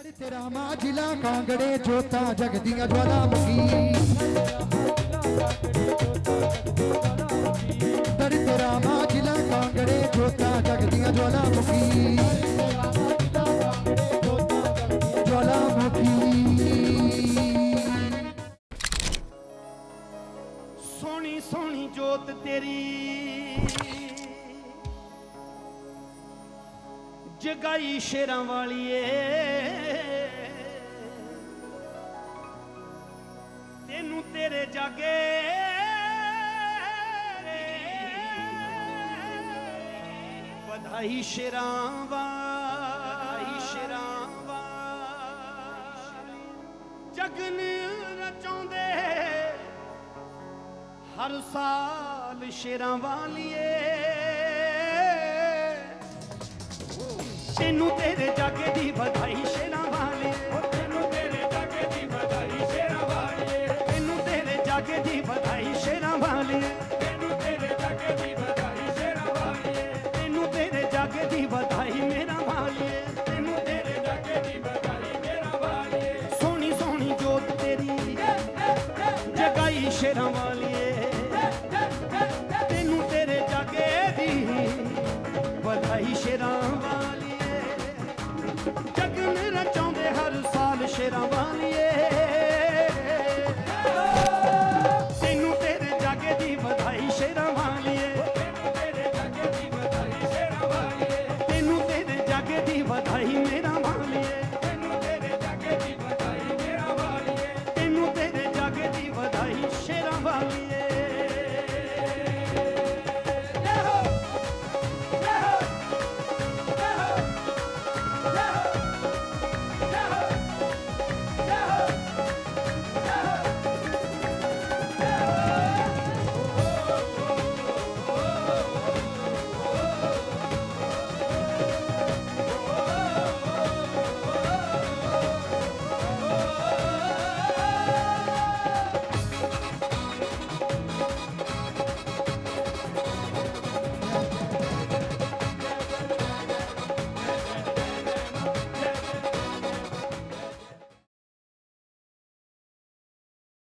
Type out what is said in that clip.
ਲੜ ਤੇਰਾ ਮਾਂ ਜ਼ਿਲ੍ਹਾ ਕਾਂਗੜੇ ਜੋਤਾ ਜਗਦੀਆਂ ਜਵਾਲਾ ਮੁਖੀ। ਲੜ ਤੇਰਾ ਮਾਂ ਜ਼ਿਲ੍ਹਾ ਕਾਂਗੜੇ ਜੋਤਾ ਜਗਦੀਆਂ ਜਵਾਲਾ ਮੁਖੀ। ਜਵਾਲਾ ਮੁਖੀ। ਸੋਹਣੀ ਸੋਹਣੀ ਜੋਤ ਤੇਰੀ। ਜਗਾਈ ਸ਼ੇਰਾਂ ਵਾਲੀਏ। ਤੈਨੂੰ ਤੇਰੇ ਜਾਗੇ। ਵਧਾਈ ਸ਼ਰਾਂ ਵਾਲੀ, ਸ਼ੇਰਾਂ ਵਾਲੀ। ਜਗਨ ਰਚਾਉਂਦੇ। ਹਰ ਸਾਲ ਸ਼ੇਰਾਂ ਵਾਲੀਏ। ਤੈਨੂੰ ਤੇਰੇ ਜਾਗੇ ਦੀ ਵਧਾਈ ਮੇਰਾ ਵਾਲੀਏ